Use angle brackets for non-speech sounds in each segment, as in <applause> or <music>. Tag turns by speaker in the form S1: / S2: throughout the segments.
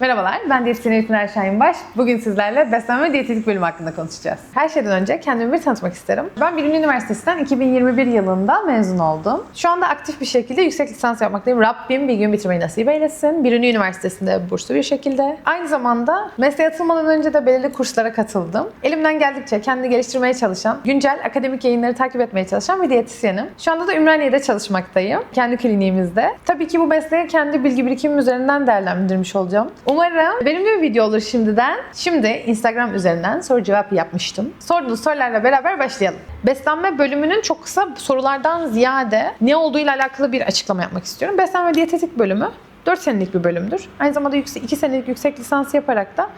S1: Merhabalar, ben diyetisyen Elif'in Şahinbaş. Bugün sizlerle beslenme ve diyetetik bölümü hakkında konuşacağız. Her şeyden önce kendimi bir tanıtmak isterim. Ben Bilimli Üniversitesi'nden 2021 yılında mezun oldum. Şu anda aktif bir şekilde yüksek lisans yapmaktayım. Rabbim bir gün bitirmeyi nasip eylesin. Bilimli Üniversitesi'nde burslu bir şekilde. Aynı zamanda mesleğe atılmadan önce de belirli kurslara katıldım. Elimden geldikçe kendini geliştirmeye çalışan, güncel akademik yayınları takip etmeye çalışan bir diyetisyenim. Şu anda da Ümraniye'de çalışmaktayım. Kendi kliniğimizde. Tabii ki bu mesleği kendi bilgi birikimim üzerinden değerlendirmiş olacağım. Umarım verimli bir video olur şimdiden. Şimdi Instagram üzerinden soru cevap yapmıştım. Sorduğunuz sorularla beraber başlayalım. Beslenme bölümünün çok kısa sorulardan ziyade ne olduğuyla alakalı bir açıklama yapmak istiyorum. Beslenme diyetetik bölümü 4 senelik bir bölümdür. Aynı zamanda 2 senelik yüksek lisans yaparak da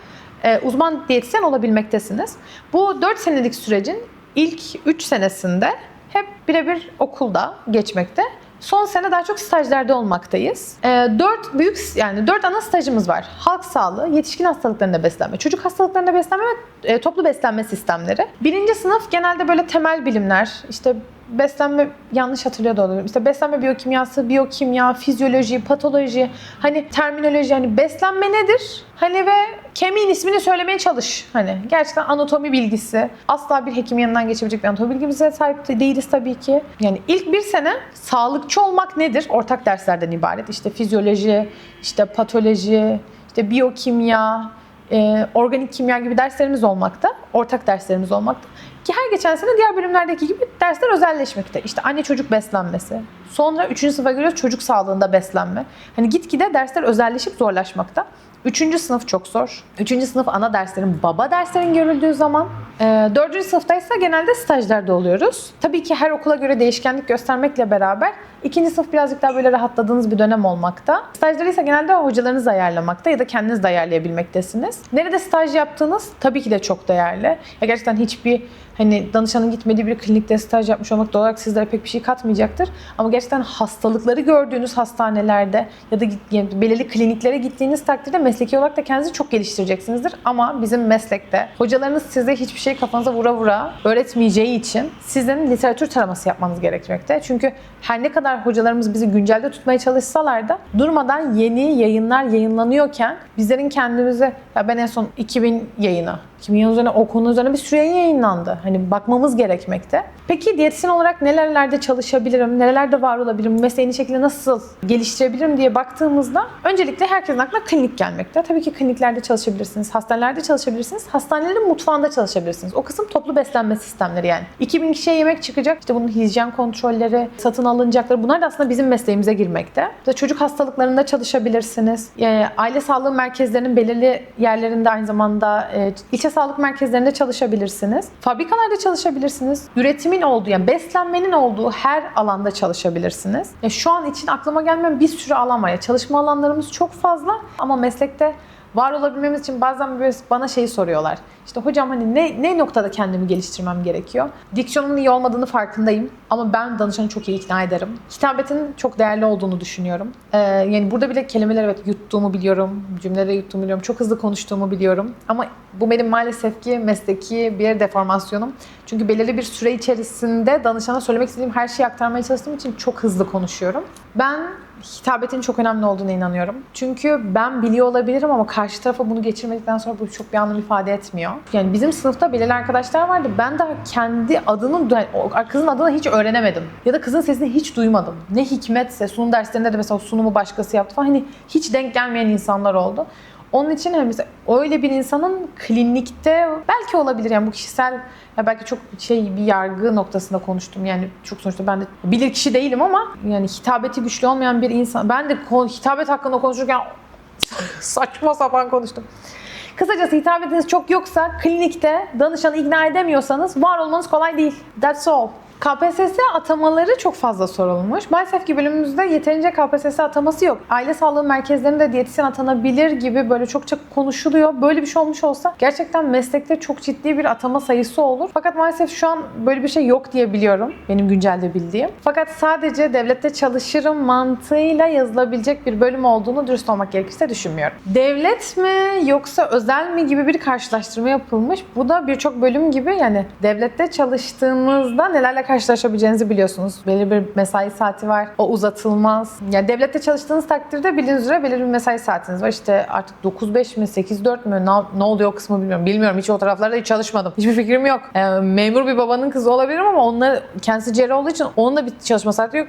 S1: e, uzman diyetisyen olabilmektesiniz. Bu 4 senelik sürecin ilk 3 senesinde hep birebir okulda geçmekte. Son sene daha çok stajlarda olmaktayız. E, dört büyük yani dört ana stajımız var. Halk sağlığı, yetişkin hastalıklarında beslenme, çocuk hastalıklarında beslenme ve e, toplu beslenme sistemleri. Birinci sınıf genelde böyle temel bilimler, işte beslenme yanlış hatırlıyor da oluyorum. İşte beslenme biyokimyası, biyokimya, fizyoloji, patoloji, hani terminoloji hani beslenme nedir? Hani ve kemiğin ismini söylemeye çalış. Hani gerçekten anatomi bilgisi. Asla bir hekim yanından geçebilecek bir anatomi bilgimize sahip değiliz tabii ki. Yani ilk bir sene sağlıkçı olmak nedir? Ortak derslerden ibaret. İşte fizyoloji, işte patoloji, işte biyokimya, e, organik kimya gibi derslerimiz olmakta. Ortak derslerimiz olmakta. Ki her geçen sene diğer bölümlerdeki gibi dersler özelleşmekte. İşte anne çocuk beslenmesi. Sonra 3. sınıfa giriyoruz çocuk sağlığında beslenme. Hani gitgide dersler özelleşip zorlaşmakta. Üçüncü sınıf çok zor. Üçüncü sınıf ana derslerin, baba derslerin görüldüğü zaman. E, dördüncü sınıftaysa genelde stajlarda oluyoruz. Tabii ki her okula göre değişkenlik göstermekle beraber ikinci sınıf birazcık daha böyle rahatladığınız bir dönem olmakta. Stajları ise genelde hocalarınız ayarlamakta ya da kendiniz de ayarlayabilmektesiniz. Nerede staj yaptığınız tabii ki de çok değerli. Ya gerçekten hiçbir hani danışanın gitmediği bir klinikte staj yapmış olmak doğal olarak sizlere pek bir şey katmayacaktır. Ama gerçekten hastalıkları gördüğünüz hastanelerde ya da belirli kliniklere gittiğiniz takdirde mesleki olarak da kendinizi çok geliştireceksinizdir. Ama bizim meslekte hocalarınız size hiçbir şey kafanıza vura vura öğretmeyeceği için sizin literatür taraması yapmanız gerekmekte. Çünkü her ne kadar hocalarımız bizi güncelde tutmaya çalışsalar da durmadan yeni yayınlar yayınlanıyorken bizlerin kendimize ya ben en son 2000 yayını 2000 yayın üzerine o konu üzerine bir sürü yayın yayınlandı. Hani bakmamız gerekmekte. Peki diyetisyen olarak nerelerde çalışabilirim, nerelerde var olabilirim, mesleğini şekilde nasıl geliştirebilirim diye baktığımızda öncelikle herkesin aklına klinik gelmekte. Tabii ki kliniklerde çalışabilirsiniz, hastanelerde çalışabilirsiniz, hastanelerin mutfağında çalışabilirsiniz. O kısım toplu beslenme sistemleri yani. 2000 kişiye yemek çıkacak, işte bunun hijyen kontrolleri, satın alınacakları bunlar da aslında bizim mesleğimize girmekte. İşte çocuk hastalıklarında çalışabilirsiniz. Yani aile sağlığı merkezlerinin belirli yerlerinde aynı zamanda e, ilçe sağlık merkezlerinde çalışabilirsiniz. Fabrikalarda çalışabilirsiniz. Üretimin olduğu yani beslenmenin olduğu her alanda çalışabilirsiniz. Ya şu an için aklıma gelmeyen bir sürü alan var. Ya çalışma alanlarımız çok fazla ama meslekte var olabilmemiz için bazen böyle bana şeyi soruyorlar. İşte hocam hani ne, ne noktada kendimi geliştirmem gerekiyor? Diksiyonumun iyi olmadığını farkındayım ama ben danışanı çok iyi ikna ederim. Hitabetin çok değerli olduğunu düşünüyorum. Ee, yani burada bile kelimeleri evet yuttuğumu biliyorum, cümleleri yuttuğumu biliyorum, çok hızlı konuştuğumu biliyorum. Ama bu benim maalesef ki mesleki bir deformasyonum. Çünkü belirli bir süre içerisinde danışana söylemek istediğim her şeyi aktarmaya çalıştığım için çok hızlı konuşuyorum. Ben hitabetin çok önemli olduğuna inanıyorum. Çünkü ben biliyor olabilirim ama karşı tarafa bunu geçirmedikten sonra bu çok bir anlam ifade etmiyor. Yani bizim sınıfta belirli arkadaşlar vardı. Ben daha kendi adının, o kızın adını hiç öğrenemedim. Ya da kızın sesini hiç duymadım. Ne hikmetse sunum derslerinde de mesela sunumu başkası yaptı falan. Hani hiç denk gelmeyen insanlar oldu. Onun için hani mesela öyle bir insanın klinikte belki olabilir yani bu kişisel ya belki çok şey bir yargı noktasında konuştum. Yani çok sonuçta ben de bilir kişi değilim ama yani hitabeti güçlü olmayan bir insan. Ben de hitabet hakkında konuşurken <laughs> saçma sapan konuştum. Kısacası hitabetiniz çok yoksa klinikte danışanı ikna edemiyorsanız var olmanız kolay değil. That's all. KPSS atamaları çok fazla sorulmuş. Maalesef ki bölümümüzde yeterince KPSS ataması yok. Aile sağlığı merkezlerinde diyetisyen atanabilir gibi böyle çokça konuşuluyor. Böyle bir şey olmuş olsa gerçekten meslekte çok ciddi bir atama sayısı olur. Fakat maalesef şu an böyle bir şey yok diye biliyorum. Benim güncelde bildiğim. Fakat sadece devlette çalışırım mantığıyla yazılabilecek bir bölüm olduğunu dürüst olmak gerekirse düşünmüyorum. Devlet mi yoksa özel mi gibi bir karşılaştırma yapılmış. Bu da birçok bölüm gibi yani devlette çalıştığınızda nelerle karşılaşabileceğinizi biliyorsunuz. Belirli bir mesai saati var. O uzatılmaz. Ya devlette çalıştığınız takdirde bildiğiniz üzere belirli bir mesai saatiniz var. İşte artık 9-5 mi 8-4 mü ne, ne oluyor o kısmı bilmiyorum. Bilmiyorum hiç o taraflarda hiç çalışmadım. Hiçbir fikrim yok. Ee, memur bir babanın kızı olabilirim ama onlar kendisi cerrah olduğu için onun da bir çalışma saati yok.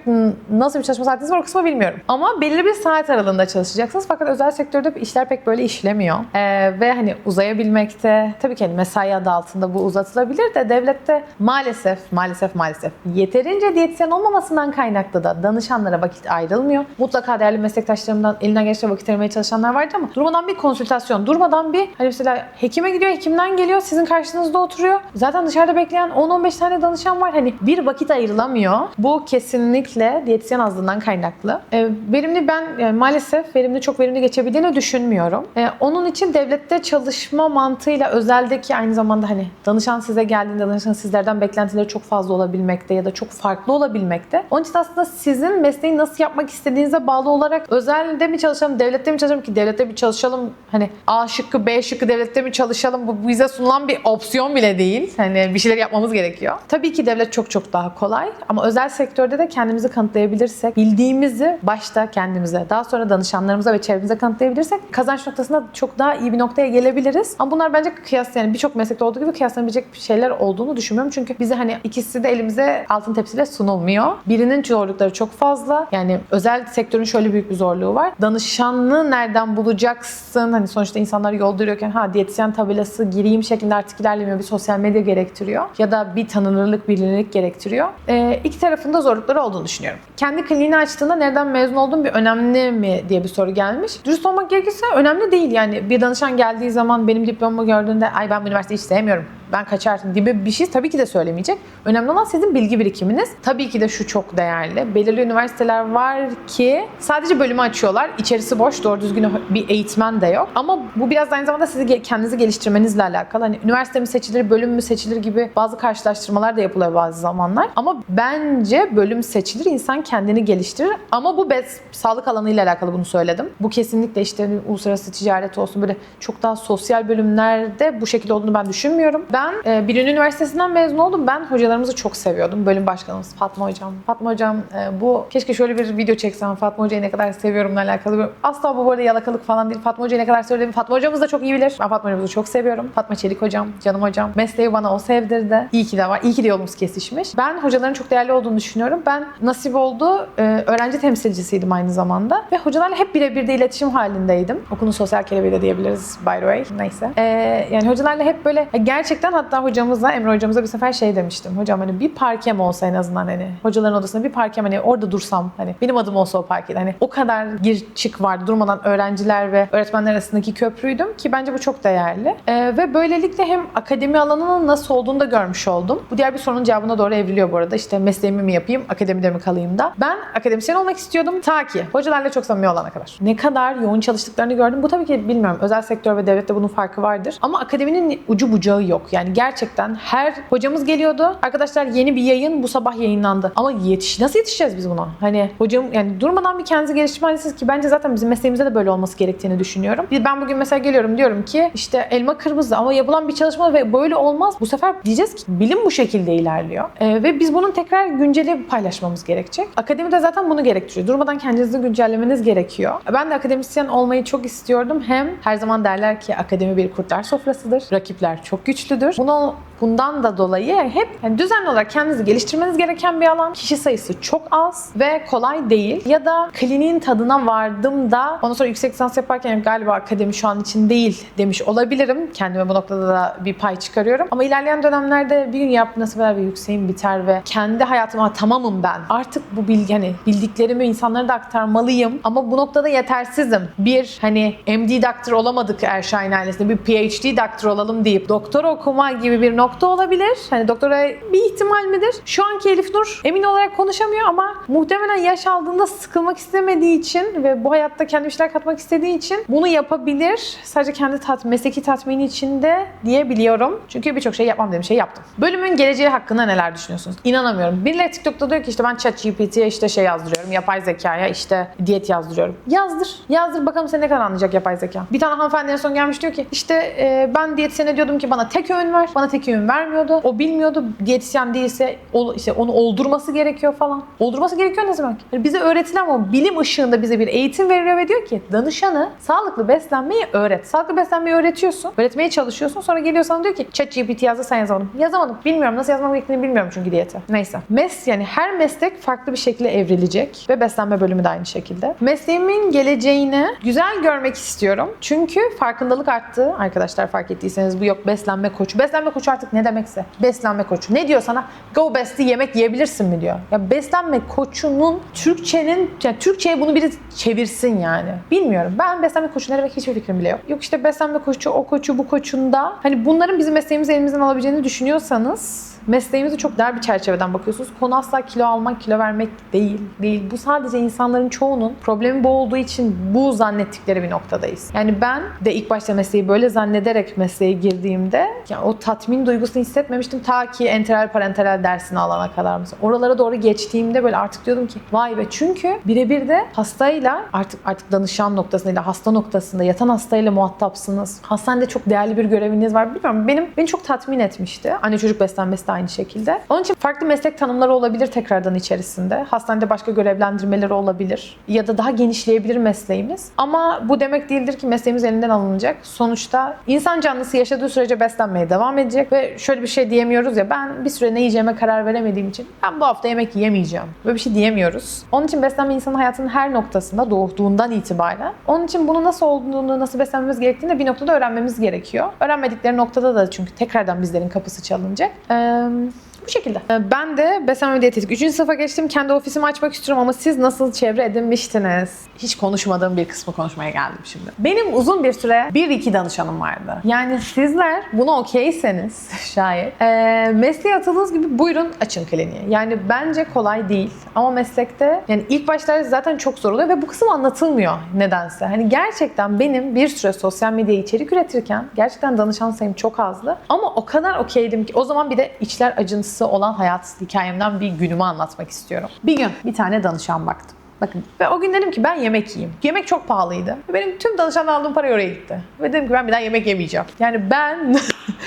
S1: Nasıl bir çalışma saatiniz var o kısmı bilmiyorum. Ama belirli bir saat aralığında çalışacaksınız. Fakat özel sektörde işler pek böyle işlemiyor. Ee, ve hani uzayabilmekte tabii ki hani mesai adı altında bu uzatılabilir de devlette maalesef maalesef maalesef yeterince diyetisyen olmamasından kaynaklı da danışanlara vakit ayrılmıyor. Mutlaka değerli meslektaşlarımdan elinden gelirse vakit ayırmaya çalışanlar vardı ama durmadan bir konsültasyon, durmadan bir hani mesela hekime gidiyor, hekimden geliyor, sizin karşınızda oturuyor. Zaten dışarıda bekleyen 10-15 tane danışan var. Hani bir vakit ayrılamıyor. Bu kesinlikle diyetisyen azlığından kaynaklı. Ee, verimli ben yani maalesef verimli çok verimli geçebildiğini düşünmüyorum. Ee, onun için devlette çalışma mantığıyla özeldeki aynı zamanda hani danışan size geldiğinde danışan sizlerden beklentileri çok fazla olabilmekte ya da çok farklı olabilmekte. Onun için aslında sizin mesleği nasıl yapmak istediğinize bağlı olarak özelde mi çalışalım, devlette mi çalışalım ki devlette mi çalışalım hani A şıkkı, B şıkkı devlette mi çalışalım bu bize sunulan bir opsiyon bile değil. Hani bir şeyler yapmamız gerekiyor. Tabii ki devlet çok çok daha kolay ama özel sektörde de kendimizi kanıtlayabilirsek, bildiğimizi başta kendimize, daha sonra danışanlarımıza ve çevremize kanıtlayabilirsek kazanç noktasında çok daha iyi bir noktaya gelebiliriz. Ama bunlar bence kıyas yani birçok meslekte olduğu gibi kıyaslanabilecek şeyler olduğunu düşünmüyorum. Çünkü bize hani ikisi de elimize altın tepsiyle sunulmuyor. Birinin zorlukları çok fazla. Yani özel sektörün şöyle büyük bir zorluğu var. Danışanlığı nereden bulacaksın? Hani sonuçta insanlar yolda yürüyorken ha diyetisyen tabelası gireyim şeklinde artık ilerlemiyor. Bir sosyal medya gerektiriyor. Ya da bir tanınırlık, bilinirlik gerektiriyor. Ee, iki tarafında zorlukları olduğunu düşünüyorum. Kendi kliniğini açtığında nereden mezun olduğun bir önemli mi diye bir soru gelmiş. Dürüst olmak gerekirse önemli değil. Yani bir danışan geldiği zaman benim diplomamı gördüğünde ay ben bu üniversiteyi hiç sevmiyorum ben kaçardım gibi bir şey tabii ki de söylemeyecek. Önemli olan sizin bilgi birikiminiz. Tabii ki de şu çok değerli. Belirli üniversiteler var ki sadece bölümü açıyorlar. İçerisi boş, doğru düzgün bir eğitmen de yok. Ama bu biraz aynı zamanda sizi kendinizi geliştirmenizle alakalı. Hani üniversite mi seçilir, bölüm mü seçilir gibi bazı karşılaştırmalar da yapılıyor bazı zamanlar. Ama bence bölüm seçilir, insan kendini geliştirir. Ama bu bez, sağlık alanıyla alakalı bunu söyledim. Bu kesinlikle işte uluslararası ticaret olsun böyle çok daha sosyal bölümlerde bu şekilde olduğunu ben düşünmüyorum. Ben e, Birinci Üniversitesi'nden mezun oldum. Ben hocalarımızı çok seviyordum. Bölüm başkanımız Fatma Hocam. Fatma Hocam e, bu keşke şöyle bir video çeksem Fatma Hoca'yı ne kadar seviyorumla alakalı. bir- Asla bu bu arada yalakalık falan değil. Fatma Hoca'yı ne kadar sevdiğimi Fatma Hocamız da çok iyi bilir. Ben Fatma Hocamızı çok seviyorum. Fatma Çelik Hocam, canım hocam. Mesleği bana o sevdirdi. İyi ki de var. İyi ki de yolumuz kesişmiş. Ben hocaların çok değerli olduğunu düşünüyorum. Ben nasip oldu e, öğrenci temsilcisiydim aynı zamanda. Ve hocalarla hep birebir de iletişim halindeydim. Okulun sosyal kelebeği de diyebiliriz by the way. Neyse. E, yani hocalarla hep böyle e, gerçekten hatta hocamıza, Emre hocamıza bir sefer şey demiştim. Hocam hani bir parkem olsa en azından hani hocaların odasında bir parkem hani orada dursam hani benim adım olsa o parkede hani o kadar gir çık vardı durmadan öğrenciler ve öğretmenler arasındaki köprüydüm ki bence bu çok değerli. E, ve böylelikle hem akademi alanının nasıl olduğunu da görmüş oldum. Bu diğer bir sorunun cevabına doğru evriliyor bu arada. İşte mesleğimi mi yapayım, akademide mi kalayım da. Ben akademisyen olmak istiyordum ta ki hocalarla çok samimi olana kadar. Ne kadar yoğun çalıştıklarını gördüm. Bu tabii ki bilmiyorum. Özel sektör ve devlette bunun farkı vardır. Ama akademinin ucu bucağı yok. Yani gerçekten her hocamız geliyordu. Arkadaşlar yeni bir yayın bu sabah yayınlandı. Ama yetiş nasıl yetişeceğiz biz buna? Hani hocam yani durmadan bir kendinizi geliştirmelisiniz ki bence zaten bizim mesleğimizde de böyle olması gerektiğini düşünüyorum. Ben bugün mesela geliyorum diyorum ki işte elma kırmızı ama yapılan bir çalışma ve böyle olmaz. Bu sefer diyeceğiz ki bilim bu şekilde ilerliyor. Ee, ve biz bunun tekrar günceli paylaşmamız gerekecek. Akademi de zaten bunu gerektiriyor. Durmadan kendinizi güncellemeniz gerekiyor. Ben de akademisyen olmayı çok istiyordum. Hem her zaman derler ki akademi bir kurtlar sofrasıdır. Rakipler çok güçlüdür. Bunu bundan da dolayı hep yani düzenli olarak kendinizi geliştirmeniz gereken bir alan. Kişi sayısı çok az ve kolay değil. Ya da kliniğin tadına vardım da ondan sonra yüksek lisans yaparken galiba akademi şu an için değil demiş olabilirim. Kendime bu noktada da bir pay çıkarıyorum. Ama ilerleyen dönemlerde bir gün yap nasıl kadar bir yükseğim biter ve kendi hayatıma tamamım ben. Artık bu bilgi hani bildiklerimi insanlara da aktarmalıyım. Ama bu noktada yetersizim. Bir hani MD doktor olamadık Erşahin ailesinde bir PhD doktor olalım deyip doktor okuma gibi bir nokta olabilir. Hani doktora bir ihtimal midir? Şu anki Elif Nur emin olarak konuşamıyor ama muhtemelen yaş aldığında sıkılmak istemediği için ve bu hayatta kendi şeyler katmak istediği için bunu yapabilir. Sadece kendi tat, mesleki tatmini için de diyebiliyorum. Çünkü birçok şey yapmam dediğim şey yaptım. Bölümün geleceği hakkında neler düşünüyorsunuz? İnanamıyorum. Birileri TikTok'ta diyor ki işte ben ChatGPT'ye işte şey yazdırıyorum. Yapay zekaya işte diyet yazdırıyorum. Yazdır. Yazdır bakalım seni ne kadar anlayacak yapay zeka. Bir tane hanımefendi en son gelmiş diyor ki işte e, ben diyetisyene diyordum ki bana tek öğün ver. Bana tek öğün vermiyordu. O bilmiyordu. Diyetisyen değilse ol- işte onu oldurması gerekiyor falan. Oldurması gerekiyor ne demek? Yani bize öğretilen o bilim ışığında bize bir eğitim veriyor ve diyor ki danışanı sağlıklı beslenmeyi öğret. Sağlıklı beslenmeyi öğretiyorsun. Öğretmeye çalışıyorsun. Sonra geliyor sana diyor ki ChatGPT yazdı sen yazamadım. Yazamadım. Bilmiyorum nasıl yazmam gerektiğini bilmiyorum çünkü diyeti. Neyse. Mes yani her meslek farklı bir şekilde evrilecek ve beslenme bölümü de aynı şekilde. Mesleğimin geleceğini güzel görmek istiyorum. Çünkü farkındalık arttı. Arkadaşlar fark ettiyseniz bu yok beslenme koçu. Beslenme koçu artık ne demekse. Beslenme koçu. Ne diyor sana? Go best'i yemek yiyebilirsin mi diyor. Ya beslenme koçunun Türkçenin yani Türkçe'ye bunu biri çevirsin yani. Bilmiyorum. Ben beslenme koçu ne demek hiçbir fikrim bile yok. Yok işte beslenme koçu, o koçu, bu koçunda. Hani bunların bizim mesleğimizi elimizden alabileceğini düşünüyorsanız mesleğimizi çok dar bir çerçeveden bakıyorsunuz. Konu asla kilo almak, kilo vermek değil. Değil. Bu sadece insanların çoğunun problemi bu olduğu için bu zannettikleri bir noktadayız. Yani ben de ilk başta mesleği böyle zannederek mesleğe girdiğimde yani o tatmin duygusunu hissetmemiştim ta ki enteral parenteral dersini alana kadar mesela. Oralara doğru geçtiğimde böyle artık diyordum ki vay be çünkü birebir de hastayla artık artık danışan noktasında hasta noktasında yatan hastayla muhatapsınız. Hastanede çok değerli bir göreviniz var. Bilmiyorum benim beni çok tatmin etmişti. Anne çocuk beslenmesi de aynı şekilde. Onun için farklı meslek tanımları olabilir tekrardan içerisinde. Hastanede başka görevlendirmeleri olabilir. Ya da daha genişleyebilir mesleğimiz. Ama bu demek değildir ki mesleğimiz elinden alınacak. Sonuçta insan canlısı yaşadığı sürece beslenmeye devam edecek ve şöyle bir şey diyemiyoruz ya ben bir süre ne yiyeceğime karar veremediğim için ben bu hafta yemek yiyemeyeceğim. Böyle bir şey diyemiyoruz. Onun için beslenme insanın hayatının her noktasında doğduğundan itibaren. Onun için bunu nasıl olduğunu, nasıl beslenmemiz gerektiğini bir noktada öğrenmemiz gerekiyor. Öğrenmedikleri noktada da çünkü tekrardan bizlerin kapısı çalınacak. Ee, um bu şekilde. Ee, Ben de beslenme ve diyetetik 3. sınıfa geçtim. Kendi ofisimi açmak istiyorum ama siz nasıl çevre edinmiştiniz? Hiç konuşmadığım bir kısmı konuşmaya geldim şimdi. Benim uzun bir süre bir iki danışanım vardı. Yani sizler buna okeyseniz <laughs> şayet e, mesleğe atıldığınız gibi buyurun açın kliniği. Yani bence kolay değil ama meslekte yani ilk başlarda zaten çok zor oluyor ve bu kısım anlatılmıyor nedense. Hani gerçekten benim bir süre sosyal medya içerik üretirken gerçekten danışan sayım çok azdı. Ama o kadar okeydim ki o zaman bir de içler acıntısı olan hayat hikayemden bir günümü anlatmak istiyorum. Bir gün bir tane danışan baktım. Bakın ve o gün dedim ki ben yemek yiyeyim. Yemek çok pahalıydı. Benim tüm danışandan aldığım para oraya gitti. Ve dedim ki ben bir daha yemek yemeyeceğim. Yani ben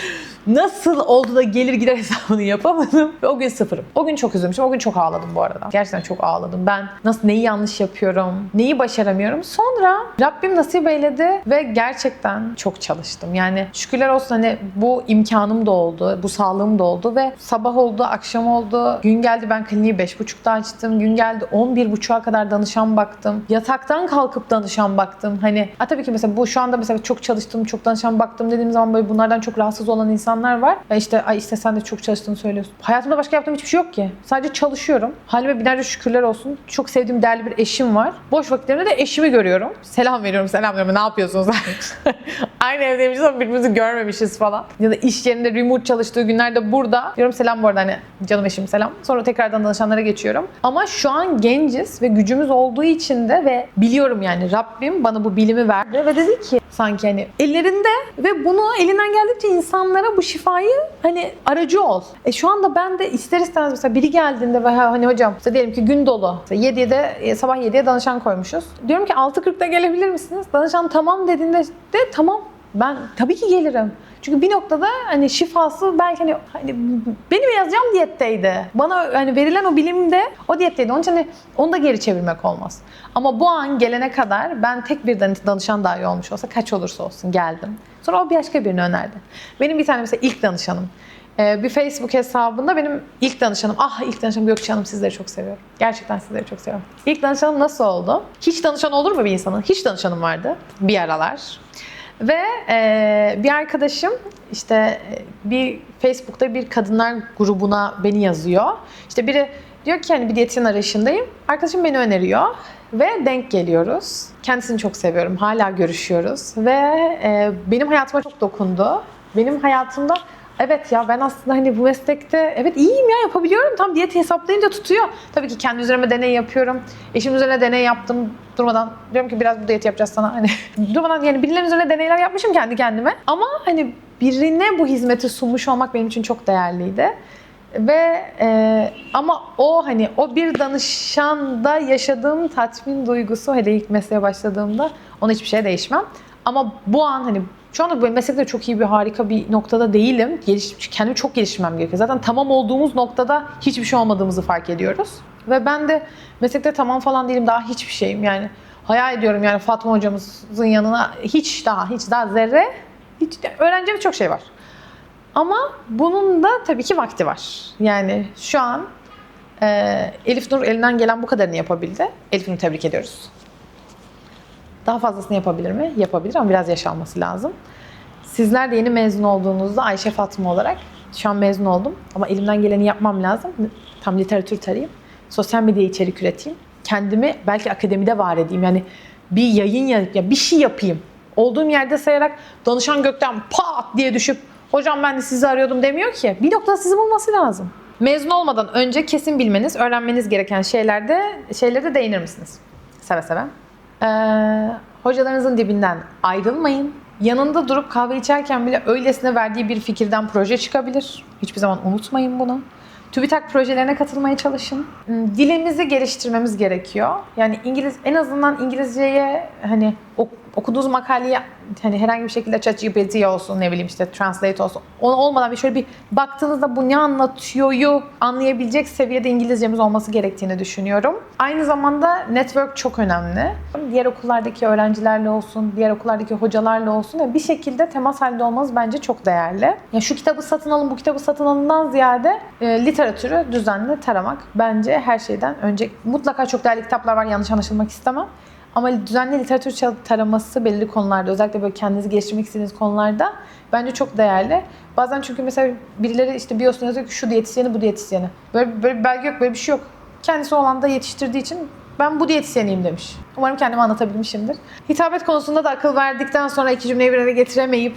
S1: <laughs> nasıl oldu da gelir gider hesabını yapamadım. Ve o gün sıfırım. O gün çok üzülmüşüm. O gün çok ağladım bu arada. Gerçekten çok ağladım. Ben nasıl neyi yanlış yapıyorum, neyi başaramıyorum. Sonra Rabbim nasip eyledi ve gerçekten çok çalıştım. Yani şükürler olsun hani bu imkanım da oldu, bu sağlığım da oldu ve sabah oldu, akşam oldu. Gün geldi ben kliniği 5.30'da açtım. Gün geldi 11.30'a kadar danışan baktım. Yataktan kalkıp danışan baktım. Hani ha tabii ki mesela bu şu anda mesela çok çalıştım, çok danışan baktım dediğim zaman böyle bunlardan çok rahatsız olan insanlar var. Ya işte ay işte sen de çok çalıştığını söylüyorsun. Hayatımda başka yaptığım hiçbir şey yok ki. Sadece çalışıyorum. Halime binlerce şükürler olsun. Çok sevdiğim değerli bir eşim var. Boş vakitlerimde de eşimi görüyorum. Selam veriyorum, selam diyorum. Ne yapıyorsunuz? <laughs> Aynı evdeymişiz ama birbirimizi görmemişiz falan. Ya da iş yerinde remote çalıştığı günlerde burada. Diyorum selam bu arada hani canım eşim selam. Sonra tekrardan danışanlara geçiyorum. Ama şu an genciz ve gücümüz olduğu için de ve biliyorum yani Rabbim bana bu bilimi verdi ve dedi ki sanki hani ellerinde ve bunu elinden geldikçe insanlara bu şifayı hani aracı ol. E şu anda ben de ister istemez mesela biri geldiğinde ve ha- hani hocam işte diyelim ki gün dolu. Mesela 7'de e, sabah 7'ye danışan koymuşuz. Diyorum ki 6.40'da gelebilir misiniz? Danışan tamam dediğinde de tamam ben tabii ki gelirim. Çünkü bir noktada hani şifası belki hani, hani benim yazacağım diyetteydi. Bana hani verilen o bilim de o diyetteydi. Onun için hani onu da geri çevirmek olmaz. Ama bu an gelene kadar ben tek bir dan- danışan dahi olmuş olsa kaç olursa olsun geldim. Sonra o başka birini önerdi. Benim bir tane mesela ilk danışanım. Ee, bir Facebook hesabında benim ilk danışanım, ah ilk danışanım Gökçe Hanım sizleri çok seviyorum. Gerçekten sizleri çok seviyorum. İlk danışanım nasıl oldu? Hiç danışan olur mu bir insanın? Hiç danışanım vardı bir aralar. Ve e, bir arkadaşım işte e, bir Facebook'ta bir kadınlar grubuna beni yazıyor. İşte biri diyor ki hani bir diyetisyen arayışındayım. Arkadaşım beni öneriyor ve denk geliyoruz. Kendisini çok seviyorum. Hala görüşüyoruz ve e, benim hayatıma çok dokundu. Benim hayatımda Evet ya ben aslında hani bu meslekte evet iyiyim ya yapabiliyorum. Tam diyeti hesaplayınca tutuyor. Tabii ki kendi üzerime deney yapıyorum. Eşim üzerine deney yaptım durmadan. Diyorum ki biraz bu diyet yapacağız sana. Hani <laughs> durmadan yani birilerinin üzerine deneyler yapmışım kendi kendime. Ama hani birine bu hizmeti sunmuş olmak benim için çok değerliydi. Ve e, ama o hani o bir danışanda yaşadığım tatmin duygusu hele ilk mesleğe başladığımda ona hiçbir şey değişmem. Ama bu an hani Şu anda bu meslekte çok iyi bir harika bir noktada değilim. Geliş, kendimi çok geliştirmem gerekiyor. Zaten tamam olduğumuz noktada hiçbir şey olmadığımızı fark ediyoruz. Ve ben de meslekte tamam falan değilim. Daha hiçbir şeyim yani. Hayal ediyorum yani Fatma hocamızın yanına hiç daha hiç daha zerre hiç öğreneceğimiz çok şey var. Ama bunun da tabii ki vakti var. Yani şu an e, Elif Nur elinden gelen bu kadarını yapabildi. Elif Nur'u tebrik ediyoruz. Daha fazlasını yapabilir mi? Yapabilir ama biraz yaş alması lazım. Sizler de yeni mezun olduğunuzda Ayşe Fatma olarak şu an mezun oldum ama elimden geleni yapmam lazım. Tam literatür tarayayım. Sosyal medya içerik üreteyim. Kendimi belki akademide var edeyim. Yani bir yayın ya bir şey yapayım. Olduğum yerde sayarak danışan gökten pat diye düşüp hocam ben de sizi arıyordum demiyor ki. Bir noktada sizi bulması lazım. Mezun olmadan önce kesin bilmeniz, öğrenmeniz gereken şeylerde şeylere değinir misiniz? Seve seve. Ee, hocalarınızın dibinden ayrılmayın. Yanında durup kahve içerken bile öylesine verdiği bir fikirden proje çıkabilir. Hiçbir zaman unutmayın bunu. TÜBİTAK projelerine katılmaya çalışın. Hmm, Dilimizi geliştirmemiz gerekiyor. Yani İngiliz en azından İngilizceye hani ok- okuduğunuz makaleyi hani herhangi bir şekilde ChatGPT olsun ne bileyim işte Translate olsun. Onu olmadan bir şöyle bir baktığınızda bu ne anlatıyoryu anlayabilecek seviyede İngilizcemiz olması gerektiğini düşünüyorum. Aynı zamanda network çok önemli. Diğer okullardaki öğrencilerle olsun, diğer okullardaki hocalarla olsun ve bir şekilde temas halinde olmanız bence çok değerli. Ya şu kitabı satın alın, bu kitabı satın alından ziyade e, literatürü düzenli taramak bence her şeyden önce. Mutlaka çok değerli kitaplar var yanlış anlaşılmak istemem. Ama düzenli literatür taraması belirli konularda özellikle böyle kendinizi geliştirmek istediğiniz konularda bence çok değerli. Bazen çünkü mesela birileri işte biyosuna yazıyor ki şu diyetisyeni bu diyetisyeni. Böyle, böyle bir belge yok böyle bir şey yok. Kendisi o alanda yetiştirdiği için ben bu diyetisyeniyim demiş. Umarım kendimi anlatabilmişimdir. Hitabet konusunda da akıl verdikten sonra iki cümleyi bir araya getiremeyip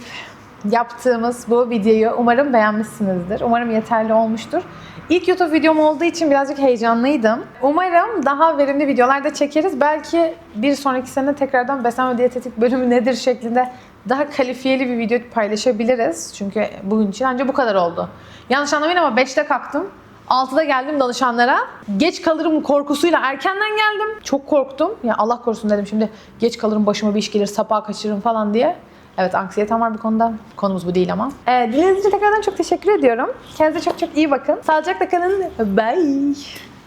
S1: yaptığımız bu videoyu umarım beğenmişsinizdir. Umarım yeterli olmuştur. İlk YouTube videom olduğu için birazcık heyecanlıydım. Umarım daha verimli videolar da çekeriz. Belki bir sonraki sene tekrardan beslenme diyetetik bölümü nedir şeklinde daha kalifiyeli bir video paylaşabiliriz. Çünkü bugün için ancak bu kadar oldu. Yanlış anlamayın ama 5'te kalktım. 6'da geldim danışanlara. Geç kalırım korkusuyla erkenden geldim. Çok korktum. Ya Allah korusun dedim şimdi geç kalırım başıma bir iş gelir sapağı kaçırırım falan diye. Evet anksiyetem var bu konuda. Konumuz bu değil ama. Ee, dinlediğiniz için tekrardan çok teşekkür ediyorum. Kendinize çok çok iyi bakın. Sağlıcakla kalın. Bye.